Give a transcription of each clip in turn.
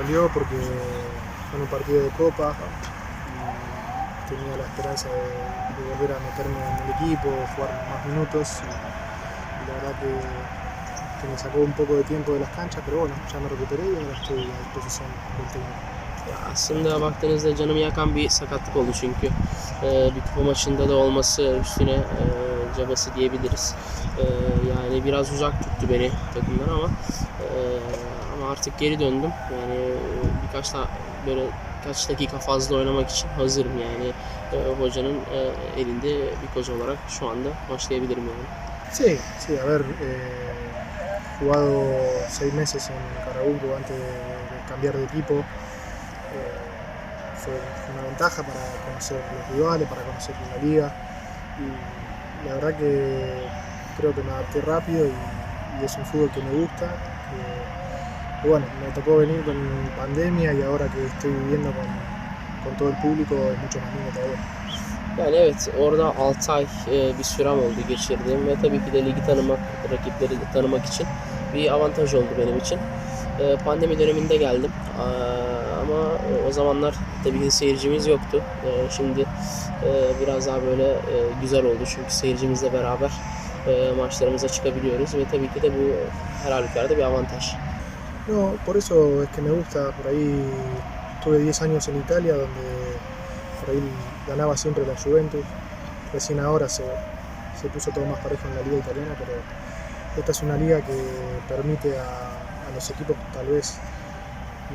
dolió porque fue un partido de Copa y tenía la esperanza de, de volver a meterme en el equipo, jugar más minutos y, y la verdad que, que me sacó un poco de tiempo de las canchas, pero bueno, ya me recuperé y ahora estoy a disposición del técnico. Aslında baktığınızda canımı yakan bir sakatlık oldu çünkü Ee, bir kupa maçında da olması üstüne e, cabası diyebiliriz. Yani biraz uzak tuttu beni takımdan ama e, artık geri döndüm. Yani birkaç böyle. Sí, sí, haber eh, jugado seis meses en Carabuco antes de, cambiar de equipo eh, fue una ventaja para conocer los rivales, para conocer la liga y la verdad que creo que me adapté rápido y, es un fútbol que me gusta. Bueno, me tocó venir con pandemia y ahora que estoy viviendo con, con todo el público es mucho más lindo todavía. Yani evet orada 6 ay e, bir sürem oldu geçirdiğim ve tabii ki de ligi tanımak, rakipleri tanımak için bir avantaj oldu benim için. E, Pandemi döneminde geldim Aa, ama o zamanlar tabii ki seyircimiz yoktu. E, Şimdi e, biraz daha böyle e, güzel oldu çünkü seyircimizle beraber e, maçlarımıza çıkabiliyoruz ve tabii ki de bu her halükarda bir avantaj. No, por eso es que me gusta, por ahí estuve 10 años en Italia donde por ahí ganaba siempre la Juventus, recién ahora se, puso todo más parejo en la liga italiana, pero esta es una liga que permite a, los equipos tal vez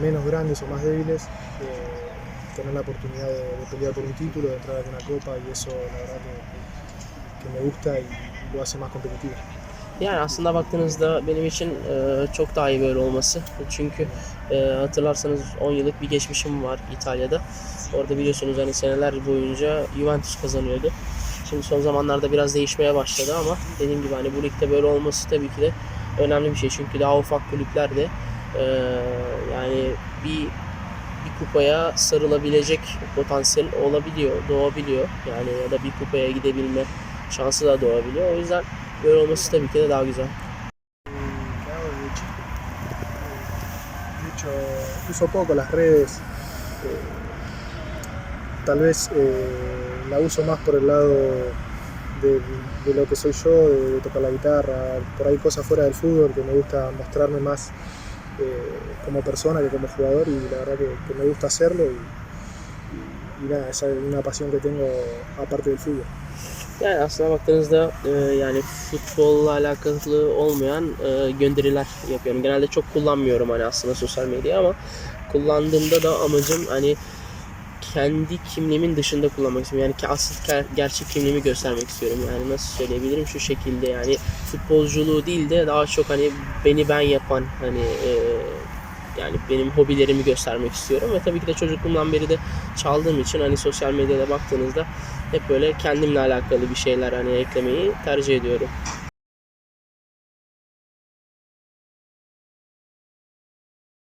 menos grandes o más débiles eh, tener la oportunidad de, pelear por un título, de entrar a una copa y eso la verdad que me gusta y lo hace más competitivo. Yani aslında baktığınızda benim için e, çok daha iyi böyle olması. Çünkü e, hatırlarsanız 10 yıllık bir geçmişim var İtalya'da. Orada biliyorsunuz hani seneler boyunca Juventus kazanıyordu. Şimdi son zamanlarda biraz değişmeye başladı ama dediğim gibi hani bu ligde böyle olması tabii ki de önemli bir şey. Çünkü daha ufak kulüpler de e, yani bir bir kupaya sarılabilecek potansiyel olabiliyor, doğabiliyor. Yani ya da bir kupaya gidebilme şansı da doğabiliyor. O yüzden böyle olması tabii ki de daha güzel. Mucho, uso poco las redes. tal vez eh, la uso más por el lado de, lo que soy yo, de, tocar la guitarra, por ahí cosas fuera del fútbol que me gusta mostrarme más eh, como persona que como jugador y la verdad que, me gusta hacerlo y- y nada, esa es una pasión que tengo aparte del fútbol. Yani aslına baktığınızda e, yani futbolla alakalı olmayan e, gönderiler yapıyorum. Genelde çok kullanmıyorum hani aslında sosyal medyayı ama kullandığımda da amacım hani kendi kimliğimin dışında kullanmak istiyorum. Yani ki asıl ger- gerçek kimliğimi göstermek istiyorum. Yani nasıl söyleyebilirim şu şekilde yani futbolculuğu değil de daha çok hani beni ben yapan hani e, yani benim hobilerimi göstermek istiyorum ve tabii ki de çocukluğumdan beri de çaldığım için hani sosyal medyada baktığınızda hep böyle kendimle alakalı bir şeyler hani eklemeyi tercih ediyorum.